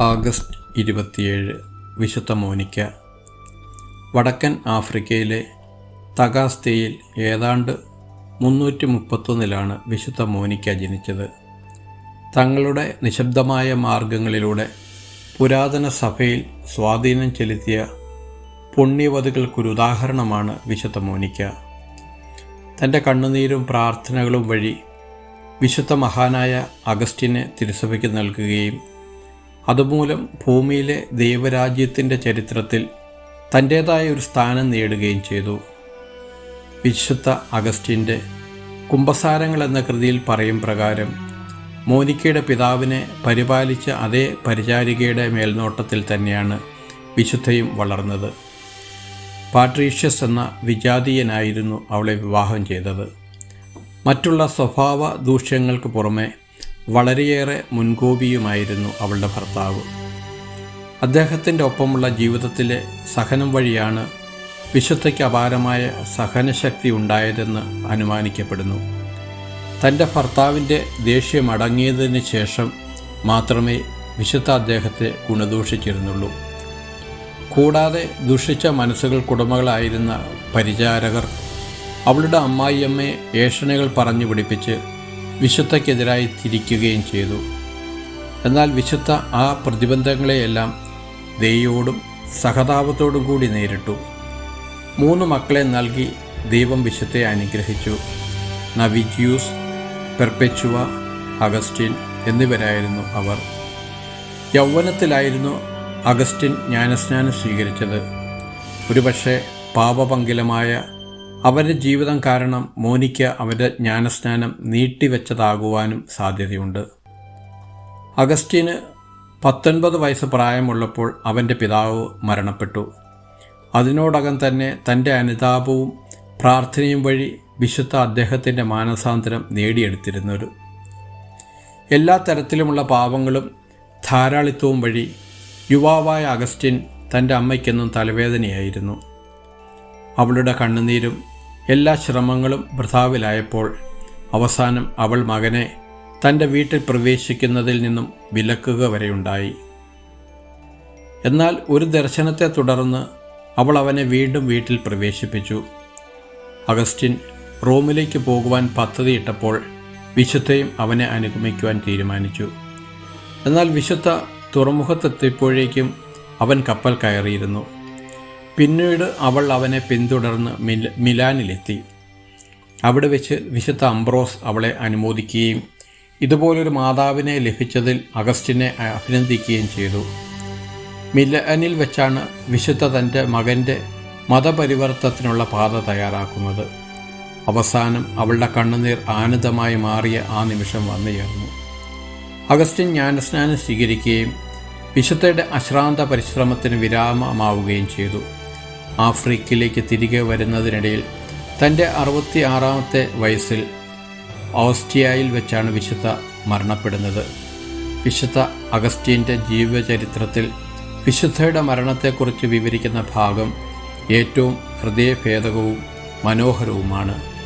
August ഇരുപത്തിയേഴ് വിശുദ്ധ Monica. വടക്കൻ ആഫ്രിക്കയിലെ തകാസ്തയിൽ ഏതാണ്ട് മുന്നൂറ്റി മുപ്പത്തൊന്നിലാണ് വിശുദ്ധ മോനിക്ക ജനിച്ചത്. തങ്ങളുടെ നിശബ്ദമായ മാർഗങ്ങളിലൂടെ പുരാതന സഭയിൽ സ്വാധീനം ചെലുത്തിയ പുണ്യവതികൾക്കൊരുദാഹരണമാണ് വിശുദ്ധ മോനിക്ക. തന്റെ കണ്ണുനീരും പ്രാർത്ഥനകളും വഴി വിശുദ്ധ മഹാനായ അഗസ്റ്റിനെ തിരുസഭയ്ക്ക് നൽകുകയും അതുമൂലം ഭൂമിയിലെ ദൈവരാജ്യത്തിന്റെ ചരിത്രത്തിൽ തന്റേതായ ഒരു സ്ഥാനം നേടുകയും ചെയ്തു. വിശുദ്ധ അഗസ്റ്റിന്റെ കുംഭസാരങ്ങൾ എന്ന കൃതിയിൽ പറയും പ്രകാരം മോനിക്കയുടെ പിതാവിനെ പരിപാലിച്ച അതേ പരിചാരികയുടെ മേൽനോട്ടത്തിൽ തന്നെയാണ് വിശുദ്ധയും വളർന്നത്. പാട്രീഷ്യസ് എന്ന വിജാതീയനായിരുന്നു അവളെ വിവാഹം ചെയ്തത്. മറ്റുള്ള സ്വഭാവ ദൂഷ്യങ്ങൾക്ക് പുറമെ വളരെയേറെ മുൻകോപിയുമായിരുന്നു അവളുടെ ഭർത്താവ്. അദ്ദേഹത്തിന്റെ ഒപ്പമുള്ള ജീവിതത്തിലെ സഹനം വഴിയാണ് വിശുദ്ധയ്ക്ക് അപാരമായ സഹനശക്തി ഉണ്ടായതെന്ന് അനുമാനിക്കപ്പെടുന്നു. തന്റെ ഭർത്താവിന്റെ ദേഷ്യം അടങ്ങിയതിന് ശേഷം മാത്രമേ വിശുദ്ധ അദ്ദേഹത്തെ ഗുണദൂഷിച്ചിരുന്നുള്ളൂ. കൂടാതെ ദുഷിച്ച മനസ്സുകൾക്കുടമകളായിരുന്ന പരിചാരകർ അവളുടെ അമ്മായിയമ്മയെ ഏഷണകൾ പറഞ്ഞു പിടിപ്പിച്ച് വിശുദ്ധയ്ക്കെതിരായി തിരിക്കുകയും ചെയ്തു. എന്നാൽ വിശുദ്ധ ആ പ്രതിബന്ധങ്ങളെയെല്ലാം ദൈവയോടും സഹതാപത്തോടും കൂടി നേരിട്ടു. മൂന്ന് മക്കളെ നൽകി ദൈവം വിശുദ്ധയെ അനുഗ്രഹിച്ചു. നവിജ്യൂസ് പെർപെച്ചുവ അഗസ്റ്റിൻ എന്നിവരായിരുന്നു അവർ. യൗവനത്തിലായിരുന്നു അഗസ്റ്റിൻ ജ്ഞാനസ്നാനം സ്വീകരിച്ചത്. ഒരുപക്ഷെ പാപപങ്കിലമായ അവരുടെ ജീവിതം കാരണം മോനിക്ക് അവരുടെ ജ്ഞാനസ്നാനം നീട്ടിവെച്ചതാകുവാനും സാധ്യതയുണ്ട്. അഗസ്റ്റിന് പത്തൊൻപത് വയസ്സ് പ്രായമുള്ളപ്പോൾ അവന്റെ പിതാവ് മരണപ്പെട്ടു. അതിനോടകം തന്നെ തന്റെ അനുതാപവും പ്രാർത്ഥനയും വഴി വിശുദ്ധ അദ്ദേഹത്തിന്റെ മാനസാന്തരം നേടിയെടുത്തിരുന്നൊരു. എല്ലാ തരത്തിലുമുള്ള പാവങ്ങളും ധാരാളിത്വവും വഴി യുവാവായ അഗസ്റ്റിൻ തന്റെ അമ്മയ്ക്കെന്നും തലവേദനയായിരുന്നു. അവളുടെ കണ്ണുനീരും എല്ലാ ശ്രമങ്ങളും വൃഥാവിലായപ്പോൾ അവസാനം അവൾ മകനെ തന്റെ വീട്ടിൽ പ്രവേശിക്കുന്നതിൽ നിന്നും വിലക്കുക വരെയുണ്ടായി. എന്നാൽ ഒരു ദർശനത്തെ തുടർന്ന് അവൾ അവനെ വീണ്ടും വീട്ടിൽ പ്രവേശിപ്പിച്ചു. അഗസ്റ്റിൻ റോമിലേക്ക് പോകുവാൻ പദ്ധതിയിട്ടപ്പോൾ വിശുദ്ധയും അവനെ അനുഗമിക്കുവാൻ തീരുമാനിച്ചു. എന്നാൽ വിശുദ്ധ തുറമുഖത്തെത്തിയപ്പോഴേക്കും അവൻ കപ്പൽ കയറിയിരുന്നു. പിന്നീട് അവൾ അവനെ പിന്തുടർന്ന് മില മിലാനിലെത്തി. അവിടെ വെച്ച് വിശുദ്ധ അംബ്രോസ് അവളെ അനുമോദിക്കുകയും ഇതുപോലൊരു മാതാവിനെ ലഭിച്ചതിൽ അഗസ്റ്റിനെ അഭിനന്ദിക്കുകയും ചെയ്തു. മിലാനിൽ വെച്ചാണ് വിശുദ്ധ തന്റെ മകന്റെ മതപരിവർത്തനത്തിനുള്ള പാത തയ്യാറാക്കുന്നത്. അവസാനം അവളുടെ കണ്ണുനീർ ആനന്ദമായി മാറിയ ആ നിമിഷം വന്നുയർന്നു. അഗസ്റ്റിൻ ജ്ഞാനസ്നാനം സ്വീകരിക്കുകയും വിശുദ്ധയുടെ അശ്രാന്ത പരിശ്രമത്തിന് വിരാമമാവുകയും ചെയ്തു. ആഫ്രിക്കയിലേക്ക് തിരികെ വരുന്നതിനിടയിൽ തന്റെ അറുപത്തി ആറാമത്തെ വയസ്സിൽ ഓസ്റ്റിയായിൽ വെച്ചാണ് വിശുദ്ധ മരണപ്പെടുന്നത്. വിശുദ്ധ അഗസ്റ്റീന്റെ ജീവചരിത്രത്തിൽ വിശുദ്ധയുടെ മരണത്തെക്കുറിച്ച് വിവരിക്കുന്ന ഭാഗം ഏറ്റവും ഹൃദയഭേദകവും മനോഹരവുമാണ്.